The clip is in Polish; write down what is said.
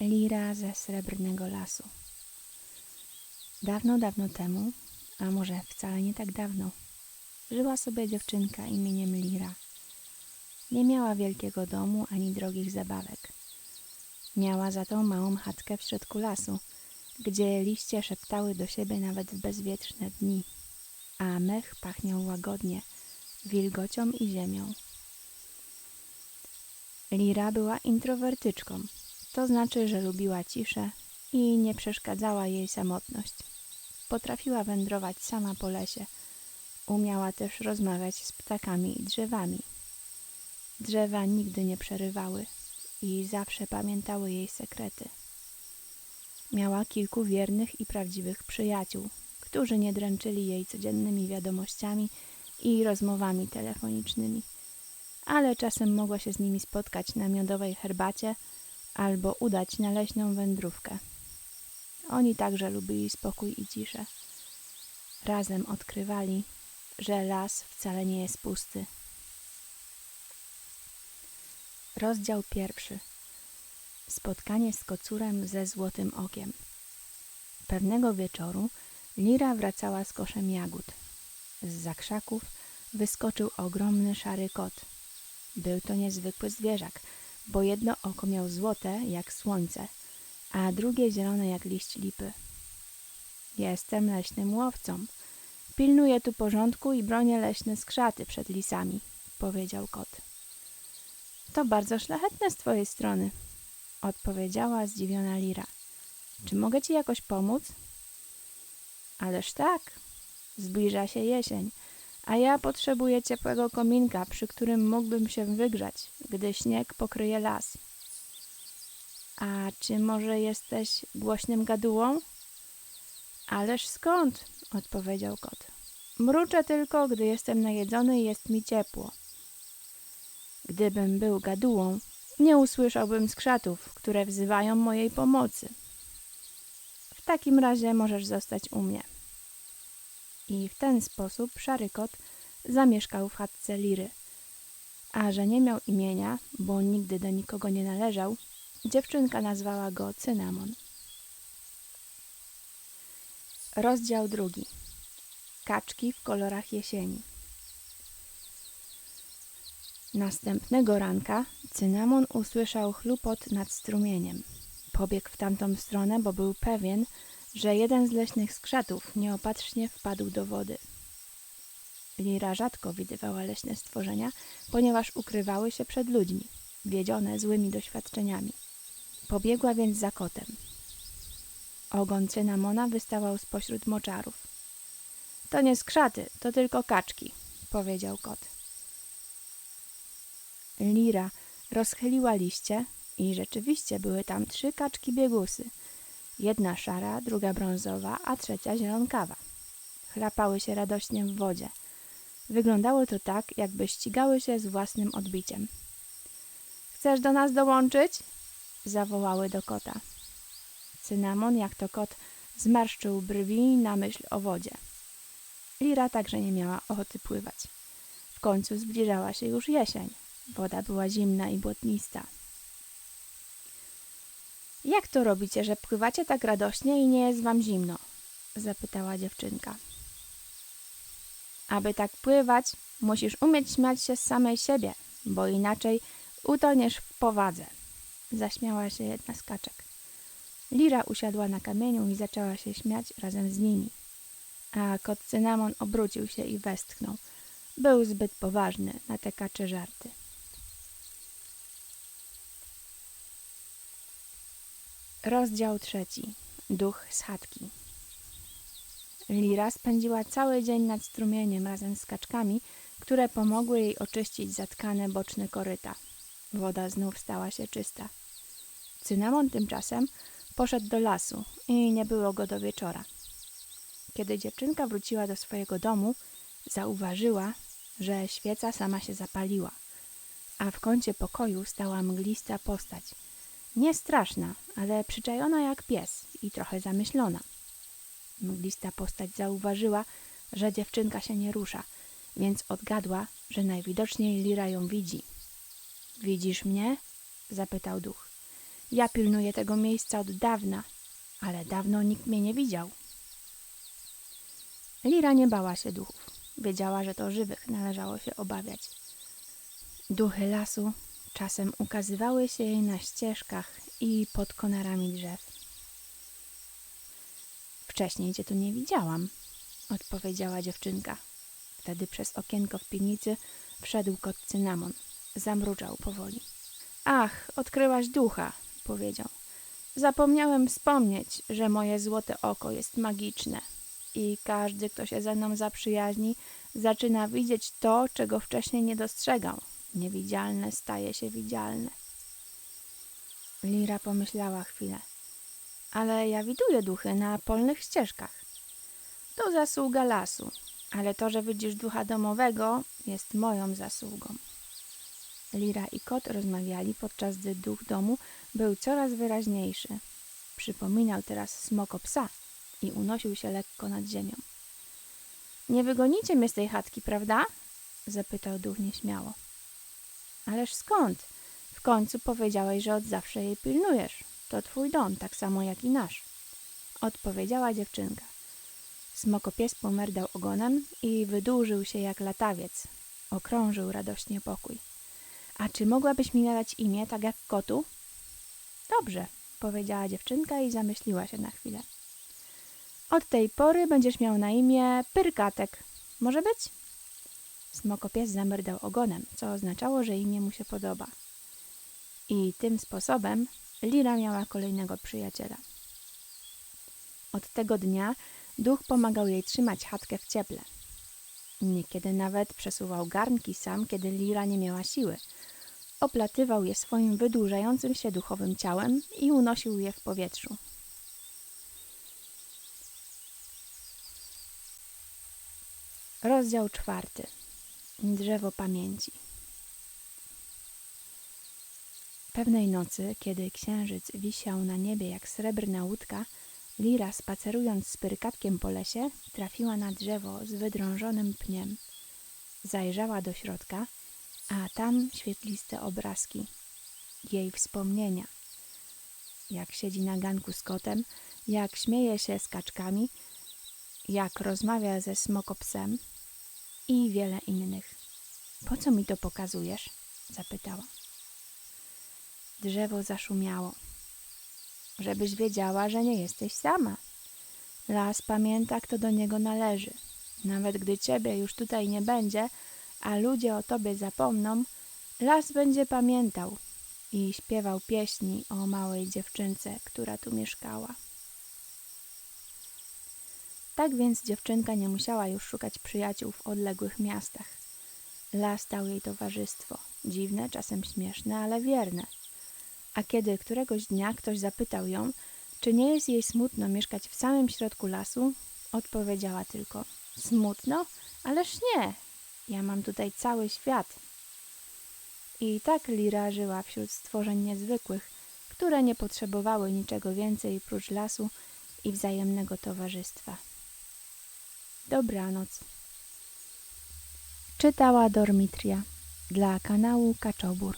Lira ze srebrnego lasu. Dawno, dawno temu, a może wcale nie tak dawno, żyła sobie dziewczynka imieniem Lira. Nie miała wielkiego domu ani drogich zabawek. Miała za to małą chatkę w środku lasu, gdzie liście szeptały do siebie nawet w bezwietrzne dni, a mech pachniał łagodnie, wilgocią i ziemią. Lira była introwertyczką, to znaczy, że lubiła ciszę i nie przeszkadzała jej samotność. Potrafiła wędrować sama po lesie. Umiała też rozmawiać z ptakami i drzewami. Drzewa nigdy nie przerywały i zawsze pamiętały jej sekrety. Miała kilku wiernych i prawdziwych przyjaciół, którzy nie dręczyli jej codziennymi wiadomościami i rozmowami telefonicznymi, ale czasem mogła się z nimi spotkać na miodowej herbacie albo udać na leśną wędrówkę. Oni także lubili spokój i ciszę. Razem odkrywali, że las wcale nie jest pusty. Rozdział pierwszy. Spotkanie z kocurem ze złotym okiem. Pewnego wieczoru Lira wracała z koszem jagód. Z zakrzaków wyskoczył ogromny szary kot. Był to niezwykły zwierzak, bo jedno oko miał złote jak słońce, a drugie zielone jak liść lipy. Jestem leśnym łowcą. Pilnuję tu porządku i bronię leśne skrzaty przed lisami, powiedział kot. To bardzo szlachetne z twojej strony, odpowiedziała zdziwiona Lira. Czy mogę ci jakoś pomóc? Ależ tak. Zbliża się jesień, a ja potrzebuję ciepłego kominka, przy którym mógłbym się wygrzać, gdy śnieg pokryje las. A czy może jesteś głośnym gadułą? Ależ skąd? odpowiedział kot. Mruczę tylko, gdy jestem najedzony i jest mi ciepło. Gdybym był gadułą, nie usłyszałbym skrzatów, które wzywają mojej pomocy. W takim razie możesz zostać u mnie. I w ten sposób szary kot zamieszkał w chatce Liry. A że nie miał imienia, bo nigdy do nikogo nie należał, dziewczynka nazwała go Cynamon. Rozdział drugi. Kaczki w kolorach jesieni. Następnego ranka Cynamon usłyszał chlupot nad strumieniem. Pobiegł w tamtą stronę, bo był pewien, że jeden z leśnych skrzatów nieopatrznie wpadł do wody. Lira rzadko widywała leśne stworzenia, ponieważ ukrywały się przed ludźmi, wiedzione złymi doświadczeniami. Pobiegła więc za kotem. Ogon cynamona wystawał spośród moczarów. To nie skrzaty, to tylko kaczki, powiedział kot. Lira rozchyliła liście i rzeczywiście były tam trzy kaczki biegusy. Jedna szara, druga brązowa, a trzecia zielonkawa. Chlapały się radośnie w wodzie. Wyglądało to tak, jakby ścigały się z własnym odbiciem. Chcesz do nas dołączyć? zawołały do kota. Cynamon, jak to kot, zmarszczył brwi na myśl o wodzie. Lira także nie miała ochoty pływać. W końcu zbliżała się już jesień. Woda była zimna i błotnista. Jak to robicie, że pływacie tak radośnie i nie jest wam zimno? zapytała dziewczynka. Aby tak pływać, musisz umieć śmiać się z samej siebie, bo inaczej utoniesz w powadze. Zaśmiała się jedna z kaczek. Lira usiadła na kamieniu i zaczęła się śmiać razem z nimi. A kot cynamon obrócił się i westchnął. Był zbyt poważny na te kacze żarty. Rozdział trzeci. Duch z chatki. Lira spędziła cały dzień nad strumieniem razem z kaczkami, które pomogły jej oczyścić zatkane boczne koryta. Woda znów stała się czysta. Cynamon tymczasem poszedł do lasu i nie było go do wieczora. Kiedy dziewczynka wróciła do swojego domu, zauważyła, że świeca sama się zapaliła, a w kącie pokoju stała mglista postać. Nie straszna, ale przyczajona jak pies i trochę zamyślona. Mglista postać zauważyła, że dziewczynka się nie rusza więc odgadła, że najwidoczniej Lira ją widzi. Widzisz mnie? zapytał duch. Ja pilnuję tego miejsca od dawna, ale dawno nikt mnie nie widział. Lira nie bała się duchów. Wiedziała, że to żywych należało się obawiać. Duchy lasu czasem ukazywały się jej na ścieżkach i pod konarami drzew. Wcześniej cię tu nie widziałam, odpowiedziała dziewczynka. Wtedy przez okienko w piwnicy wszedł kot cynamon. Zamruczał powoli. Ach, odkryłaś ducha, powiedział. Zapomniałem wspomnieć, że moje złote oko jest magiczne i każdy, kto się ze mną zaprzyjaźni, zaczyna widzieć to, czego wcześniej nie dostrzegał. Niewidzialne staje się widzialne. Lira pomyślała chwilę. Ale ja widuję duchy na polnych ścieżkach. To zasługa lasu, ale to, że widzisz ducha domowego, jest moją zasługą. Lira i kot rozmawiali, podczas gdy duch domu był coraz wyraźniejszy. Przypominał teraz smoko psa i unosił się lekko nad ziemią. Nie wygonicie mnie z tej chatki, prawda? zapytał duch nieśmiało. Ależ skąd? W końcu powiedziałeś, że od zawsze jej pilnujesz. To twój dom, tak samo jak i nasz. Odpowiedziała dziewczynka. Smokopies pomerdał ogonem i wydłużył się jak latawiec. Okrążył radośnie pokój. A czy mogłabyś mi nadać imię, tak jak kotu? Dobrze, powiedziała dziewczynka i zamyśliła się na chwilę. Od tej pory będziesz miał na imię Pyrkatek. Może być? Smokopies zamerdał ogonem, co oznaczało, że imię mu się podoba. I tym sposobem Lira miała kolejnego przyjaciela. Od tego dnia duch pomagał jej trzymać chatkę w cieple. Niekiedy nawet przesuwał garnki sam, kiedy Lira nie miała siły. Oplatywał je swoim wydłużającym się duchowym ciałem i unosił je w powietrzu. Rozdział czwarty. Drzewo pamięci. Pewnej nocy, kiedy księżyc wisiał na niebie jak srebrna łódka, Lira, spacerując z pyrkatkiem po lesie, trafiła na drzewo z wydrążonym pniem. Zajrzała do środka, a tam świetliste obrazki, jej wspomnienia. Jak siedzi na ganku z kotem, jak śmieje się z kaczkami, jak rozmawia ze smokopsem i wiele innych. Po co mi to pokazujesz? zapytała. Drzewo zaszumiało. Żebyś wiedziała, że nie jesteś sama. Las pamięta, kto do niego należy. Nawet gdy ciebie już tutaj nie będzie, a ludzie o tobie zapomną, las będzie pamiętał i śpiewał pieśni o małej dziewczynce, która tu mieszkała. Tak więc dziewczynka nie musiała już szukać przyjaciół w odległych miastach. Las dał jej towarzystwo, dziwne, czasem śmieszne, ale wierne. A kiedy któregoś dnia ktoś zapytał ją, czy nie jest jej smutno mieszkać w samym środku lasu, odpowiedziała tylko: Smutno? Ależ nie! Ja mam tutaj cały świat. I tak Lira żyła wśród stworzeń niezwykłych, które nie potrzebowały niczego więcej prócz lasu i wzajemnego towarzystwa. Dobranoc. Czytała Dormitria dla kanału Kaczobór.